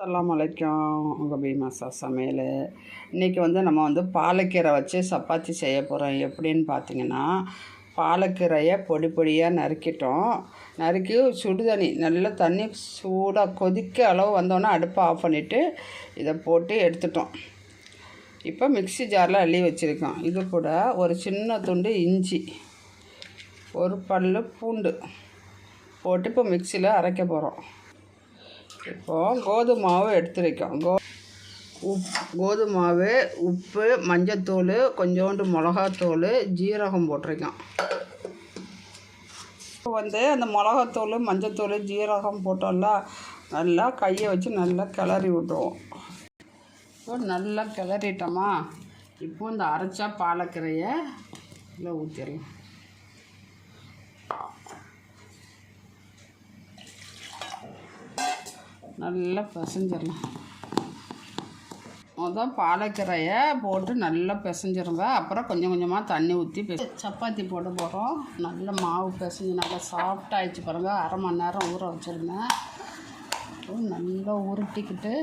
அஸ்ஸலாமு அலைக்கும் உங்கள் பீமாசா சமையல். இன்றைக்கி வந்து நம்ம வந்து பாலக்கீரை வச்சு சப்பாத்தி செய்ய போகிறோம் எப்படின்னு பார்த்தீங்கன்னா பாலக்கீரையை பொடி பொடியாக நறுக்கிட்டோம். நறுக்கி சுடுதண்ணி நல்லா தண்ணி சூடாக கொதிக்க அளவு வந்தோன்னே அடுப்பை ஆஃப் பண்ணிவிட்டு இதை போட்டு எடுத்துட்டோம். இப்போ மிக்ஸி ஜாரில் அள்ளி வச்சுருக்கோம். இது கூட ஒரு சின்ன துண்டு இஞ்சி ஒரு பல் பூண்டு போட்டு இப்போ மிக்சியில் அரைக்க போகிறோம் இப்போது கோதுமை மாவு எடுத்துருக்கோம் கோ உப் கோதுமை மாவு உப்பு மஞ்சத்தூள் கொஞ்சோண்டு மிளகாத்தூள் ஜீரகம் போட்டிருக்கோம் இப்போ வந்து அந்த மிளகாத்தூள் மஞ்சத்தூள் ஜீரகம் போட்டோம்ல நல்லா கையை வச்சு நல்லா கிளறி விட்டுருவோம் இப்போ நல்லா கிளறிட்டோமா இப்போ இந்த அரைச்சா பாலக்கீரையை இதில் ஊற்றிடலாம் நல்லா பிசைஞ்சிடலாம் மொதல் பாலக்கீரையை போட்டு நல்லா பிசைஞ்சிருங்க. அப்புறம் கொஞ்சம் கொஞ்சமாக தண்ணி ஊற்றி பெ சப்பாத்தி போட போகிறோம் நல்ல மாவு பிசைஞ்சு நல்லா சாஃப்டாகிடுச்சு பாருங்கள் அரை மணி நேரம் ஊற வச்சுருந்தேன். நல்லா உருட்டிக்கிட்டு